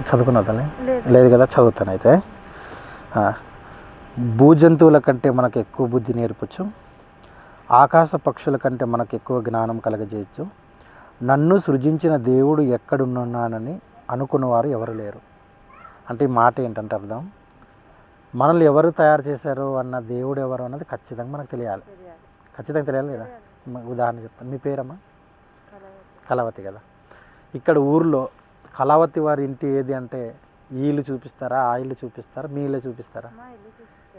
చదువుకున్నావు తల్లి లేదు. లేదు కదా చదువుతాను అయితే భూజంతువుల కంటే మనకు ఎక్కువ బుద్ధి నేర్పచ్చు. ఆకాశ పక్షుల కంటే మనకు ఎక్కువ జ్ఞానం కలగజేయచ్చు. నన్ను సృజించిన దేవుడు ఎక్కడున్నానని అనుకున్నవారు ఎవరు లేరు. అంటే ఈ మాట ఏంటంటే అర్థం? మనల్ని ఎవరు తయారు చేశారు అన్న దేవుడు ఎవరు అన్నది ఖచ్చితంగా మనకు తెలియాలి. ఖచ్చితంగా తెలియాలి మ- ఉదాహరణ చెప్తాను మీ పేరమ్మా? కలవదు కళావతి కదా. ఇక్కడ ఊర్లో కళావతి వారి ఇంటి ఏది అంటే ఈ ఇల్లు చూపిస్తారా ఆ ఇల్లు చూపిస్తారా మీ ఇల్లు చూపిస్తారా?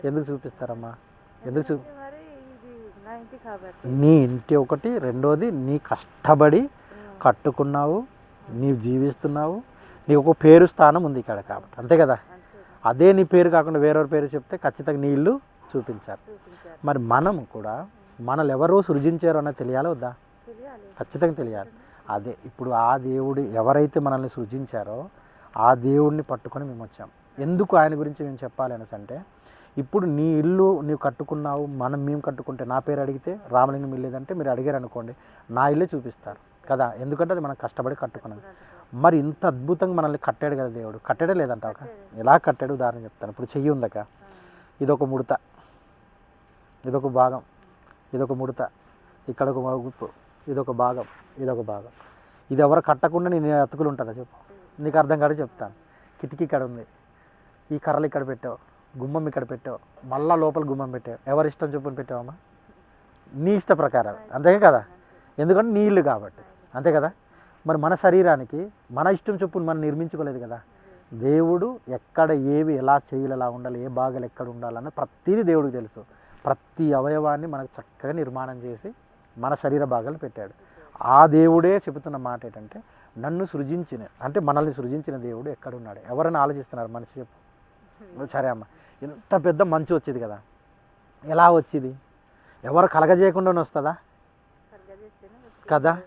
ఎందుకు చూపిస్తారమ్మా? ఎందుకు చూ నా ఇంటి ఒకటి రెండోది నీ కష్టపడి కట్టుకున్నావు నీవు జీవిస్తున్నావు నీకు ఒక పేరు స్థానం ఉంది ఇక్కడ కాబట్టి. అంతే కదా? అదే నీ పేరు కాకుండా వేరొకరి పేరు చెప్తే ఖచ్చితంగా నీ ఇల్లు చూపించారు. మరి మనం కూడా మనల్ని ఎవరో సృజించారో అన్నది తెలియాలి వద్దా? ఖచ్చితంగా తెలియాలి. అదే ఇప్పుడు ఆ దేవుడు ఎవరైతే మనల్ని సృజించారో ఆ దేవుడిని పట్టుకొని మేము వచ్చాం. ఎందుకు ఆయన గురించి మేము చెప్పాలి అంటే ఇప్పుడు నీ ఇల్లు నీవు కట్టుకున్నావు మనం మేము కట్టుకుంటే నా పేరు అడిగితే రామలింగం ఇల్లు లేదంటే మీరు అడిగారు అనుకోండి నా ఇల్లే చూపిస్తారు కదా. ఎందుకంటే అది మనం కష్టపడి కట్టుకున్నాం. మరి ఇంత అద్భుతంగా మనల్ని కట్టాడు కదా దేవుడు. కట్టడ లేదంట ఒక? ఎలా కట్టాడు? ఉదాహరణ చెప్తాను. ఇప్పుడు చెయ్యి ఉందక ఇదొక ముడత. ఇదొక భాగం. ఇదొక ముడత. ఇక్కడ ఒక ఇదొక భాగం ఇదొక భాగం. ఇది ఎవరు కట్టకుండా నేను అతుకులు ఉంటుందా చెప్పు. నీకు అర్థం కాదు చెప్తాను. కిటికీ ఇక్కడ ఉంది. ఈ కర్రలు ఇక్కడ పెట్టావు. గుమ్మం ఇక్కడ పెట్టావు. మళ్ళా లోపల గుమ్మం పెట్టావు. ఎవరి ఇష్టం చొప్పున పెట్టావమ్మా నీ ఇష్ట ప్రకారం. అంతే కదా? ఎందుకంటే నీ ఇల్లు కాబట్టి. అంతే కదా? మరి మన శరీరానికి మన ఇష్టం చొప్పున మనం నిర్మించుకోలేదు కదా? దేవుడు ఎక్కడ ఏవి ఎలా చేయాలి ఎలా ఉండాలి ఏ భాగాలు ఎక్కడ ఉండాలన్న ప్రతిదీ దేవుడికి తెలుసు. ప్రతి అవయవాన్ని మనకు చక్కగా నిర్మాణం చేసి మన శరీర భాగాలు పెట్టాడు. ఆ దేవుడే చెబుతున్న మాట ఏంటంటే నన్ను సృజించిన అంటే మనల్ని సృజించిన దేవుడు ఎక్కడున్నాడు? ఎవరైనా ఆలోచిస్తున్నారు? మనిషి చెప్పు. సరే అమ్మ. ఇంత పెద్ద మంచు వచ్చేది కదా. ఎలా వచ్చేది? ఎవరు కలగజేయకుండానే వస్తుందా కదా.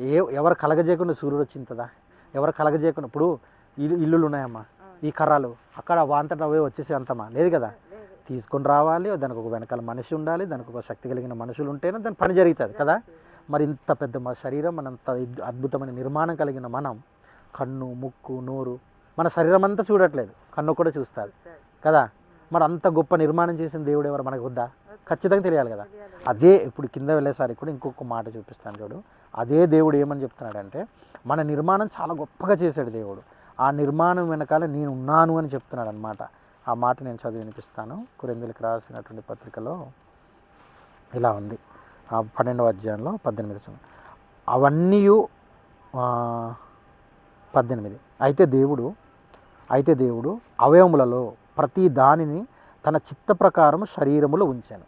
ఏ ఎవరు కలగజేయకుండా సూర్యుడు వచ్చిందా? ఎవరు కలగజేయకుండా ఇప్పుడు ఇల్లు ఇల్లులు ఉన్నాయమ్మా. ఈ కర్రలు. అక్కడ వాంతట అవే వచ్చేసి అంతమా? లేదు కదా. తీసుకొని రావాలి దానికి ఒక వెనకాల మనిషి ఉండాలి దానికి ఒక శక్తి కలిగిన మనుషులు ఉంటేనే దాని పని జరుగుతుంది కదా? మరి ఇంత పెద్ద మా శరీరం మనంత అద్భుతమైన నిర్మాణం కలిగిన మనం కన్ను ముక్కు నోరు మన శరీరం అంతా చూడట్లేదు. కన్ను కూడా చూస్తారు కదా? మరి అంత గొప్ప నిర్మాణం చేసిన దేవుడు ఎవరు? మనకు వద్దా? ఖచ్చితంగా తెలియాలి కదా? అదే ఇప్పుడు కింద వెళ్ళేసరికి కూడా ఇంకొక మాట చూపిస్తాను చూడు. అదే దేవుడు ఏమని చెప్తున్నాడంటే మన నిర్మాణం చాలా గొప్పగా చేశాడు దేవుడు. ఆ నిర్మాణం వెనకాల నేను ఉన్నాను అని చెప్తున్నాడు అనమాట ఆ మాట నేను చదివి వినిపిస్తాను. కురెందులకు రాసినటువంటి పత్రికలో ఇలా ఉంది. ఆ పన్నెండవ అధ్యాయంలో పద్దెనిమిది వచనం. అవన్నీ పద్దెనిమిది. అయితే దేవుడు అయితే దేవుడు అవయవములలో ప్రతి దానిని తన చిత్త ప్రకారం శరీరములో ఉంచాను.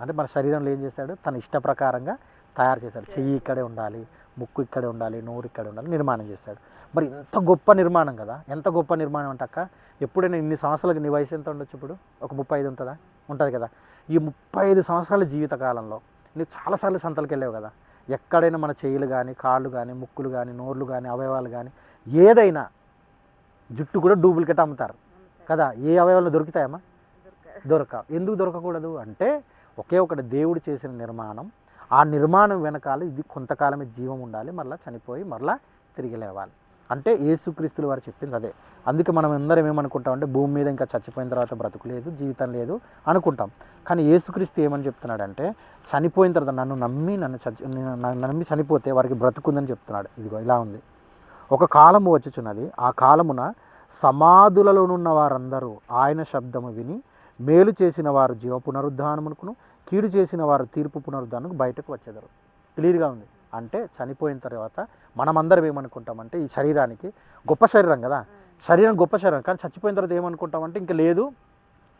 అంటే మన శరీరంలో ఏం చేశాడు? తన ఇష్ట ప్రకారంగా తయారు చేశాడు. చెయ్యి ఇక్కడే ఉండాలి ముక్కు ఇక్కడే ఉండాలి నోరు ఇక్కడే ఉండాలి నిర్మాణం చేశాడు మరి ఎంత గొప్ప నిర్మాణం కదా? ఎంత గొప్ప నిర్మాణం అంటే అక్క ఎప్పుడైనా ఇన్ని సంవత్సరాలకి నీ వయసు ఎంత ఉండొచ్చు ఇప్పుడు? ఒక ముప్పై ఐదు ఉంటుందా? ఉంటుంది కదా. ఈ ముప్పై ఐదు సంవత్సరాల జీవితకాలంలో నువ్వు చాలాసార్లు సంతలకు వెళ్ళావు కదా? ఎక్కడైనా మన చేయిలు కానీ కాళ్ళు కానీ ముక్కులు కానీ నోర్లు కానీ అవయవాలు కానీ ఏదైనా జుట్టు కూడా డూప్లికేట్ అమ్ముతారు. కదా? ఏ అవయవాలు దొరుకుతాయమ్మా? దొరక. ఎందుకు దొరకకూడదు? అంటే ఒకే ఒకటి దేవుడు చేసిన నిర్మాణం ఆ నిర్మాణం వెనకాల ఇది కొంతకాలమే జీవం ఉండాలి మరలా చనిపోయి మరలా తిరిగి లేవాలి. అంటే ఏసుక్రీస్తులు వారు చెప్పింది అదే. అందుకే మనం అందరం ఏమనుకుంటాం అంటే భూమి మీద ఇంకా చచ్చిపోయిన తర్వాత బ్రతుకు లేదు జీవితం లేదు అనుకుంటాం. కానీ ఏసుక్రీస్తు ఏమని చెప్తున్నాడంటే చనిపోయిన తర్వాత నన్ను నమ్మి నన్ను చచ్చి నమ్మి చనిపోతే వారికి బ్రతుకుందని చెప్తున్నాడు. ఇదిగో ఇలా ఉంది. ఒక కాలము వచ్చుచున్నది. ఆ కాలమున సమాధులలోనున్న వారందరూ ఆయన శబ్దము విని మేలు చేసిన వారు జీవ పునరుద్ధానమునుకును కీడు చేసిన వారు తీర్పు పునరుద్ధానకు బయటకు వచ్చేదారు. క్లియర్గా ఉంది. అంటే చనిపోయిన తర్వాత మనమందరం ఏమనుకుంటామంటే ఈ శరీరానికి గొప్ప శరీరం కదా. శరీరం గొప్ప శరీరం కానీ చచ్చిపోయిన తర్వాత ఏమనుకుంటామంటే ఇంకా లేదు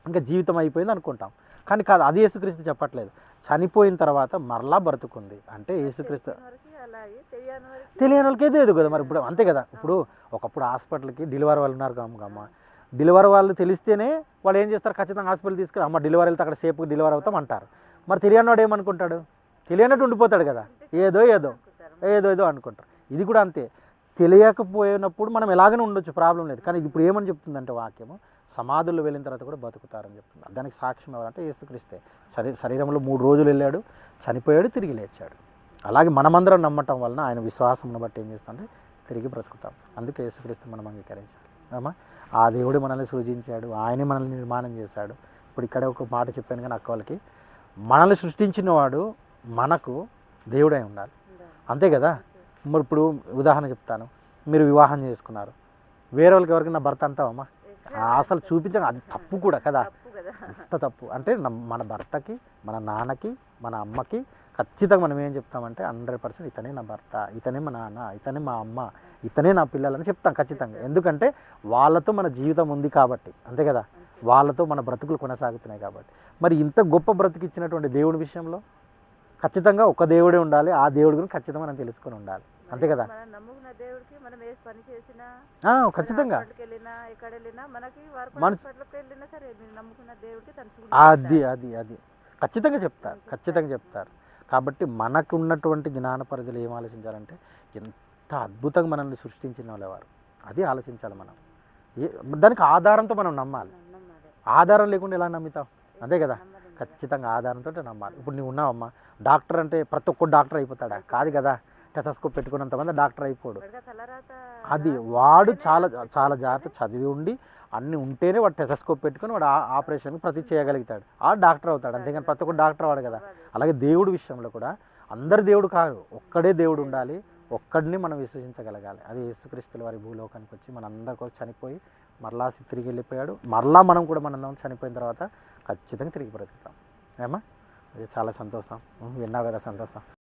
ఇంకా జీవితం అయిపోయింది అనుకుంటాం. కానీ కాదు అది యేసుక్రీస్తు చెప్పట్లేదు. చనిపోయిన తర్వాత మరలా బ్రతుకుంది. అంటే యేసుక్రీస్తు తెలియని వాళ్ళకి ఏదో కదా మరి. ఇప్పుడు అంతే కదా. ఇప్పుడు ఒకప్పుడు హాస్పిటల్కి డెలివరీ వాళ్ళు ఉన్నారు కమ్మ డెలివరీ వాళ్ళు తెలిస్తేనే వాళ్ళు ఏం చేస్తారు? ఖచ్చితంగా హాస్పిటల్ తీసుకెళ్ళి అమ్మ డెలివరీ వెళ్తే అక్కడ సేపు డెలివరీ అవుతాం అంటారు. మరి తెలియనోడు ఏమనుకుంటాడు? తెలియనట్టు ఉండిపోతాడు కదా. ఏదో ఏదో ఏదో ఏదో అనుకుంటారు. ఇది కూడా అంతే. తెలియకపోయినప్పుడు మనం ఎలాగనే ఉండొచ్చు ప్రాబ్లం లేదు. కానీ ఇప్పుడు ఏమని చెప్తుందంటే వాక్యము? సమాధుల్లో వెళ్ళిన తర్వాత కూడా బతుకుతారని చెప్తుంది. దానికి సాక్ష్యం ఎవరంటే యేసుక్రీస్తే. శరీ శరీరంలో మూడు రోజులు వెళ్ళాడు చనిపోయాడు తిరిగి లేచాడు. అలాగే మనమందరం నమ్మటం వలన ఆయన విశ్వాసం బట్టి ఏం చేస్తామంటే తిరిగి బ్రతుకుతాం. అందుకే యేసుక్రీస్తు మనం అంగీకరించాలి. అమ్మా ఆ దేవుడు మనల్ని సృజించాడు ఆయనే మనల్ని నిర్మాణం చేశాడు. ఇప్పుడు ఇక్కడ ఒక మాట చెప్పాను కానీ అక్క వాళ్ళకి మనల్ని సృష్టించిన వాడు మనకు దేవుడై ఉండాలి. అంతే కదా? మరి ఇప్పుడు ఉదాహరణ చెప్తాను. మీరు వివాహం చేసుకున్నారు. వేరే వాళ్ళకి ఎవరికి నా భర్త అంటావమ్మా అసలు చూపించక అది తప్పు కూడా కదా? ఎంత తప్పు? అంటే మన భర్తకి మన నాన్నకి మన అమ్మకి ఖచ్చితంగా మనం ఏం చెప్తామంటే హండ్రెడ్ పర్సెంట్ ఇతనే నా భర్త ఇతనే మా నాన్న ఇతనే మా అమ్మ ఇతనే నా పిల్లలని చెప్తాం ఖచ్చితంగా. ఎందుకంటే వాళ్ళతో మన జీవితం ఉంది కాబట్టి అంతే కదా? వాళ్ళతో మన బ్రతుకులు కొనసాగుతున్నాయి కాబట్టి. మరి ఇంత గొప్ప బ్రతుకు ఇచ్చినటువంటి దేవుడి విషయంలో ఖచ్చితంగా ఒక దేవుడే ఉండాలి ఆ దేవుడి గురించి ఖచ్చితంగా మనం తెలుసుకొని ఉండాలి. అంతే కదా? మనం నమ్ముకున్న దేవుడికి మనం ఏ పని చేసినా ఖచ్చితంగా. హాస్పిటల్కి వెళ్ళినా ఎక్కడ వెళ్ళినా మనకి వర్క్ మన- హాస్పిటల్కి వెళ్ళినా సరే మీరు నమ్ముకున్న దేవుడికి తను అది అది అది. ఖచ్చితంగా చెప్తారు ఖచ్చితంగా. చెప్తారు. కాబట్టి మనకు ఉన్నటువంటి జ్ఞాన పరిధిలో ఏం ఆలోచించాలంటే ఎంత అద్భుతంగా మనల్ని సృష్టించిన వాళ్ళవారు. అది ఆలోచించాలి మనం. ఏ దానికి ఆధారంతో మనం నమ్మాలి. ఆధారం లేకుండా ఎలా నమ్ముతాం? అంతే కదా. ఖచ్చితంగా ఆధారంతో నమ్మాలి. ఇప్పుడు నువ్వు ఉన్నావమ్మా. డాక్టర్ అంటే ప్రతి ఒక్కరు డాక్టర్ అయిపోతాడా? కాదు కదా? టెథస్కోప్ పెట్టుకున్నంతమంది డాక్టర్ అయిపోడు. అది వాడు చాలా చాలా జాగ్రత్త చదివి ఉండి అన్ని ఉంటేనే వాడు టెథస్కోప్ పెట్టుకొని వాడు ఆ ఆపరేషన్కి ప్రతి చేయగలుగుతాడు. ఆ డాక్టర్ అవుతాడు. అంతేగాని ప్రతి ఒక్క డాక్టర్ వాడు కదా. అలాగే దేవుడి విషయంలో కూడా అందరు దేవుడు కాదు ఒక్కడే దేవుడు ఉండాలి. ఒక్కడిని మనం విశ్వసించగలగాలి. అది యేసుక్రీస్తుల వారి భూలోకానికి వచ్చి మన అందరి కోసం చనిపోయి మరలా తిరిగి వెళ్ళిపోయాడు. మరలా మనం కూడా మనం చనిపోయిన తర్వాత ఖచ్చితంగా తిరిగి బ్రతుకుతాం. ఏమా? అది చాలా సంతోషం. విన్నావు కదా సంతోషం.